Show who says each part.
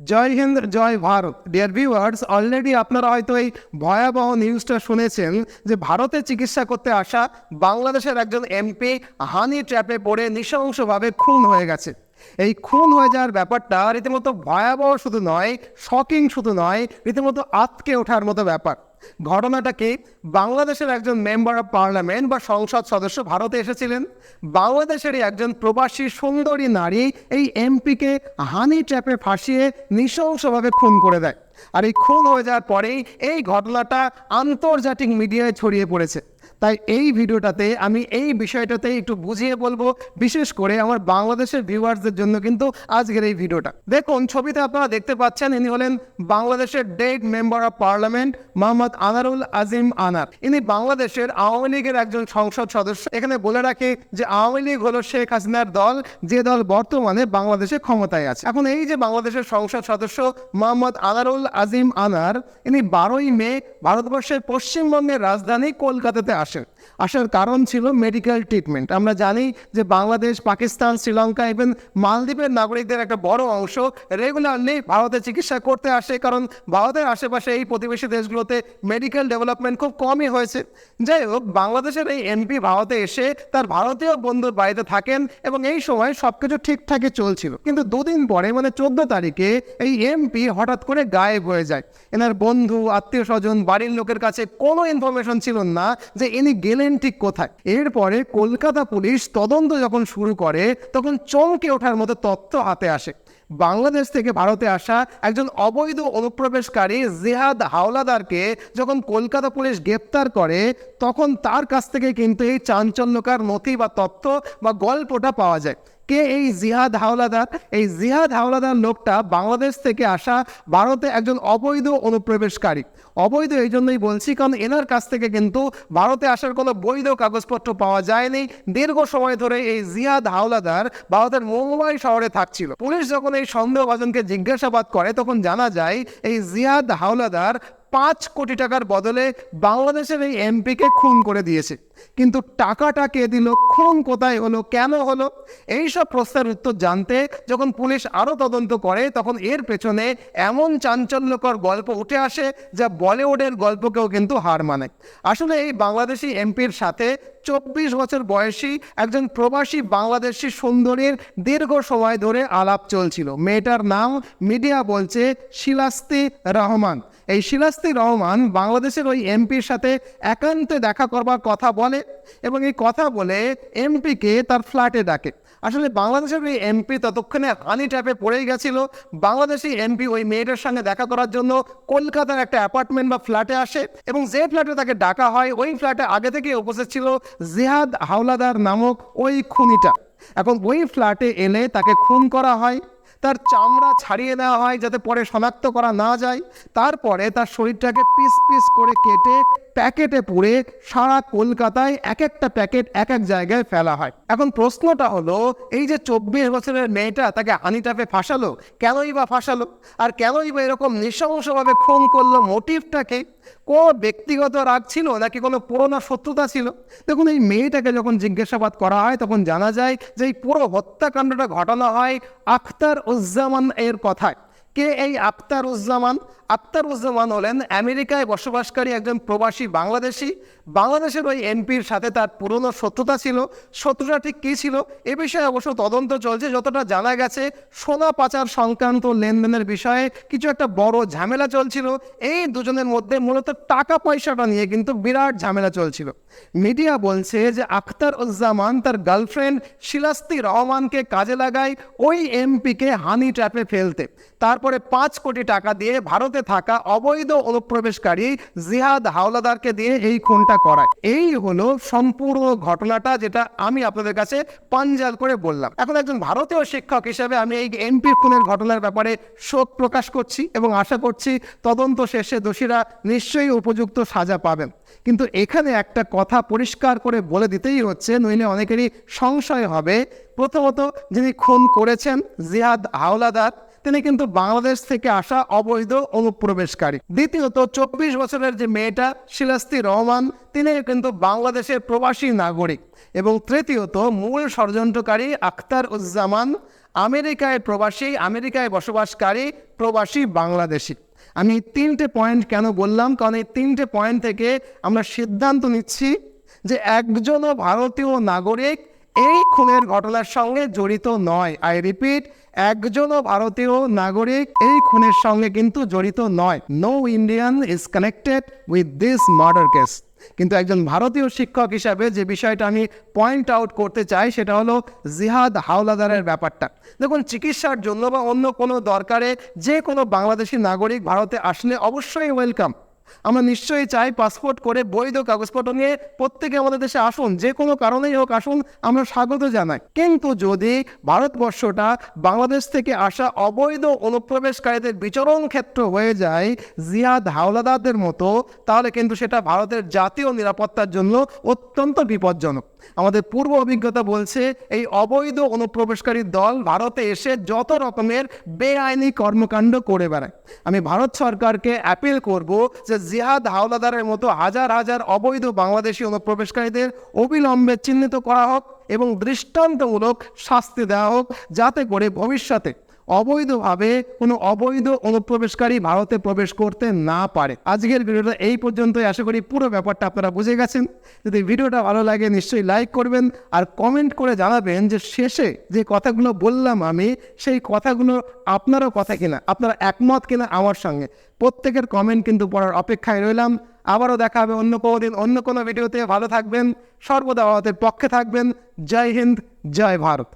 Speaker 1: Jai Hind, Jai Bharat. Dear viewers already আপনারা হয়তো এই ভয়াবহ নিউজটা শুনেছেন যে ভারতে চিকিৎসা করতে আসা বাংলাদেশের একজন এমপি হানি ট্র্যাপে পড়ে নৃশংসভাবে খুন হয়ে গেছে। এই খুন হয়ে যাওয়ার ব্যাপারটা রীতিমতো ভয়াবহ শুধু নয় শকিং শুধু নয়, রীতিমতো আতকে ওঠার মতো ব্যাপার। ঘটনাটা কি? বাংলাদেশের একজন মেম্বার অফ পার্লামেন্ট বা সংসদ সদস্য ভারতে এসেছিলেন। বাংলাদেশেরই একজন প্রবাসী সুন্দরী নারী এই এমপিকে হানি ট্র্যাপে ফাঁসিয়ে নৃশংসভাবে খুন করে দেয়। আর এই খুন হয়ে যাওয়ার পরেই এই ঘটনাটা আন্তর্জাতিক মিডিয়ায় ছড়িয়ে পড়েছে। তাই এই ভিডিওটাতে আমি এই বিষয়টাতে একটু বুঝিয়ে বলব, বিশেষ করে আমার বাংলাদেশের ভিউয়ার্সদের জন্য কিন্তু আজকের এই ভিডিওটা। দেখুন, ছবিতে আপনারা দেখতে পাচ্ছেন, ইনি হলেন বাংলাদেশের dead member of parliament Mohammad Anarul Azim Anar. ইনি বাংলাদেশের আওয়ামী লীগের একজন সংসদ সদস্য। এখানে বলে রাখি যে, আওয়ামী লীগ হলো শেখ হাসিনার দল, যে দল বর্তমানে বাংলাদেশে ক্ষমতায় আছে। এখন এই যে বাংলাদেশের সংসদ সদস্য মোহাম্মদ আনারুল আজিম আনার, ইনি বারোই মে ভারতবর্ষের পশ্চিমবঙ্গের রাজধানী কলকাতাতে আসেন। আসার কারণ ছিল মেডিকেল ট্রিটমেন্ট আমরা জানি যে বাংলাদেশ, পাকিস্তান, শ্রীলঙ্কা ইভেন মালদ্বীপের নাগরিকদের একটা বড় অংশ রেগুলারলি ভারতে চিকিৎসা করতে আসে, কারণ ভারতের আশেপাশে এই প্রতিবেশী দেশগুলোতে মেডিকেল ডেভেলপমেন্ট খুব কমই হয়েছে। যাই হোক, বাংলাদেশের এই এমপি ভারতে এসে তার ভারতীয় বন্ধুর বাড়িতে থাকেন এবং এই সময় সব কিছু ঠিকঠাকই চলছিল। কিন্তু দুদিন পরে মানে চোদ্দ তারিখে এই এমপি হঠাৎ করে গায়েব হয়ে যায়। এনার বন্ধু আত্মীয় স্বজন বাড়ির লোকের কাছে কোনো ইনফরমেশন ছিল না যে ইনি গেলেন ঠিক কোথায়? এরপরে কলকাতা পুলিশ তদন্ত যখন শুরু করে, তখন চমকে ওঠার মতো তথ্য হাতে আসে। বাংলাদেশ থেকে ভারতে আসা একজন অবৈধ অনুপ্রবেশকারী জিহাদ হাওলাদারকে যখন কলকাতা পুলিশ গ্রেপ্তার করে, তখন তার কাছ থেকে কিন্তু এই চাঞ্চল্যকার নথি বা তথ্য বা গল্পটা পাওয়া যায়। কে এই জিহাদ হাওলাদার? এই জিহাদ হাওলাদার লোকটা বাংলাদেশ থেকে আসা ভারতে একজন অবৈধ অনুপ্রবেশকারী। অবৈধ এই জন্যই বলছি, কারণ এনার কাছ থেকে কিন্তু ভারতে আসার কোনো বৈধ কাগজপত্র পাওয়া যায়নি। দীর্ঘ সময় ধরে এই জিহাদ হাওলাদার ভারতের মুম্বাই শহরে থাকছিল। পুলিশ যখন এই সন্দেহভাজনকে জিজ্ঞাসাবাদ করে, তখন জানা যায়, এই জিহাদ হাওলাদার পাঁচ কোটি টাকার বদলে বাংলাদেশের এই এমপিকে খুন করে দিয়েছে। কিন্তু টাকাটা কে দিল? খুন কোথায় হলো? কেন হলো? এই সব প্রশ্নের উত্তর জানতে যখন পুলিশ আরও তদন্ত করে, তখন এর পেছনে এমন চাঞ্চল্যকর গল্প উঠে আসে যা বলিউডের গল্পকেও কিন্তু হার মানে। আসলে এই বাংলাদেশি এমপির সাথে চব্বিশ বছর বয়সী একজন প্রবাসী বাংলাদেশি সুন্দরীর দীর্ঘ সময় ধরে আলাপ চলছিল। মেয়েটার নাম মিডিয়া বলছে শিলাস্তি রহমান। এই শিলাস্তি রহমান বাংলাদেশের ওই এমপির সাথে একান্তে দেখা করবার কথা বলে এবং এই কথা বলে এমপিকে তার ফ্ল্যাটে ডাকে। আসলে বাংলাদেশের ওই এমপি ততক্ষণে হানি ট্যাপে পড়েই গেছিল। বাংলাদেশি এমপি ওই মেয়েটার সঙ্গে দেখা করার জন্য কলকাতার একটা অ্যাপার্টমেন্ট বা ফ্ল্যাটে আসে এবং যে ফ্ল্যাটে তাকে ডাকা হয়, ওই ফ্ল্যাটে আগে থেকে উপস্থিত ছিল জিহাদ হাওলাদার নামক ওই খুনিটা। এখন ওই ফ্ল্যাটে এলে তাকে খুন করা হয়। তার চামড়া ছাড়িয়ে নেওয়া হয় যাতে পরে শনাক্ত করা না যায়। তারপরে তার শরীরটাকে পিস পিস করে কেটে, প্যাকেটে পুড়ে সারা কলকাতায় এক একটা প্যাকেট এক এক জায়গায় ফেলা হয়। এখন প্রশ্নটা হলো, এই যে চব্বিশ বছরের মেয়েটা তাকে হানিটাপে ফাঁসালো, কেনই বা ফাঁসালো? আর কেনই বা এরকম নৃশংসভাবে খুন করল মোটিভটাকে কোনো ব্যক্তিগত রাগ ছিল নাকি কোনো পুরোনো শত্রুতা ছিল? দেখুন, এই মেয়েটাকে যখন জিজ্ঞাসাবাদ করা হয়, তখন জানা যায় যে এই পুরো হত্যাকাণ্ডটা ঘটানো হয় আখতার উজ্জামান এর কথায়। কে এই আখতার উজ্জামান আখতার উজ্জামান হলেন আমেরিকায় বসবাসকারী একজন প্রবাসী বাংলাদেশি। বাংলাদেশের ওই এমপির সাথে তার পুরনো শত্রুতা ছিল। শত্রুতা ঠিক কী ছিল? এ বিষয়ে অবশ্য তদন্ত চলছে। যতটা জানা গেছে, সোনা পাচার সংক্রান্ত লেনদেনের বিষয়ে কিছু একটা বড় ঝামেলা চলছিল। এই দুজনের মধ্যে মূলত টাকা পয়সাটা নিয়ে কিন্তু বিরাট ঝামেলা চলছিল। মিডিয়া বলছে যে আখতার উজ্জামান তার গার্লফ্রেন্ড শিলাস্তি রহমানকে কাজে লাগায় ওই এমপিকে হানি ট্র্যাপে ফেলতে। তারপরে পাঁচ কোটি টাকা দিয়ে ভারতে থাকা অবৈধ অনুপ্রবেশকারী জিহাদ হাওলাদারকে দিয়ে এই খুনটা করায়। এই হলো সম্পূর্ণ ঘটনাটা যেটা আমি আপনাদের কাছে পাঞ্জাল করে বললাম। এখন একজন ভারতীয় শিক্ষক হিসেবে আমি এই এমপির খুনের ঘটনার ব্যাপারে শোক প্রকাশ করছি এবং আশা করছি তদন্ত শেষে দোষীরা নিশ্চয়ই উপযুক্ত সাজা পাবেন। কিন্তু এখানে একটা কথা পরিষ্কার করে বলে দিতেই হচ্ছে, নইলে অনেকেরই সংশয় হবে। প্রথমত যিনি খুন করেছেন জিহাদ হাওলাদার তিনি কিন্তু বাংলাদেশ থেকে আসা অবৈধ অনুপ্রবেশকারী। দ্বিতীয়ত, চব্বিশ বছরের যে মেয়েটা শিলাস্তি রহমান, তিনি কিন্তু বাংলাদেশের প্রবাসী নাগরিক। এবং তৃতীয়ত, মূল ষড়যন্ত্রকারী আখতার উজ্জামান আমেরিকায় প্রবাসী, আমেরিকায় বসবাসকারী প্রবাসী বাংলাদেশি। আমি তিনটে পয়েন্ট কেন বললাম? কারণ এই তিনটে পয়েন্ট থেকে আমরা সিদ্ধান্ত নিচ্ছি যে একজনও ভারতীয় নাগরিক এই খুনের ঘটনার সঙ্গে জড়িত নয়। আই রিপিট একজনও ভারতীয় নাগরিক এই খুনের সঙ্গে কিন্তু জড়িত নয়। No Indian is connected with this murder case কিন্তু একজন ভারতীয় শিক্ষক হিসাবে যে বিষয়টা আমি পয়েন্ট আউট করতে চাই, সেটা হলো জিহাদ হাওলাদারের ব্যাপারটা। দেখুন, চিকিৎসার জন্য বা অন্য কোনো দরকারে যে কোনো বাংলাদেশি নাগরিক ভারতে আসলে অবশ্যই ওয়েলকাম আমরা নিশ্চয়ই চাই পাসপোর্ট করে বৈধ কাগজপত্র নিয়ে প্রত্যেকে আমাদের দেশে আসুন, যে কোনো কারণেই হোক আসুন, আমরা স্বাগত জানাই। কিন্তু যদি ভারতবর্ষটা বাংলাদেশ থেকে আসা অবৈধ অনুপ্রবেশকারীদের বিচরণ ক্ষেত্র হয়ে যায়, জিয়াদ হাওলাদারদের মতো, তাহলে কিন্তু সেটা ভারতের জাতীয় নিরাপত্তার জন্য অত্যন্ত বিপজ্জনক। আমাদের পূর্ব অভিজ্ঞতা বলছে, এই অবৈধ অনুপ্রবেশকারী দল ভারতে এসে যত রকমের বেআইনি কর্মকাণ্ড করে বেড়ায়। আমি ভারত সরকারকে অ্যাপিল করব যে জিহাদ হাওলাদারের মতো হাজার হাজার অবৈধ বাংলাদেশি অনুপ্রবেশকারীদের অবিলম্বে চিহ্নিত করা হোক এবং দৃষ্টান্তমূলক শাস্তি দেওয়া হোক, যাতে করে ভবিষ্যতে অবৈধভাবে কোনো অবৈধ অনুপ্রবেশকারী ভারতে প্রবেশ করতে না পারে। আজকের ভিডিওটা এই পর্যন্তই। আশা করি পুরো ব্যাপারটা আপনারা বুঝে গেছেন। যদি ভিডিওটা ভালো লাগে, নিশ্চয়ই লাইক করবেন আর কমেন্ট করে জানাবেন যে শেষে যে কথাগুলো বললাম আমি, সেই কথাগুলো আপনারও কথা কিনা, আপনারা একমত কিনা আমার সঙ্গে। প্রত্যেকের কমেন্ট কিন্তু পড়ার অপেক্ষায় রইলাম। আবারও দেখা হবে অন্য কোনো দিন, অন্য কোনো ভিডিওতে। ভালো থাকবেন, সর্বদা ভারতের পক্ষে থাকবেন। জয় হিন্দ, জয় ভারত।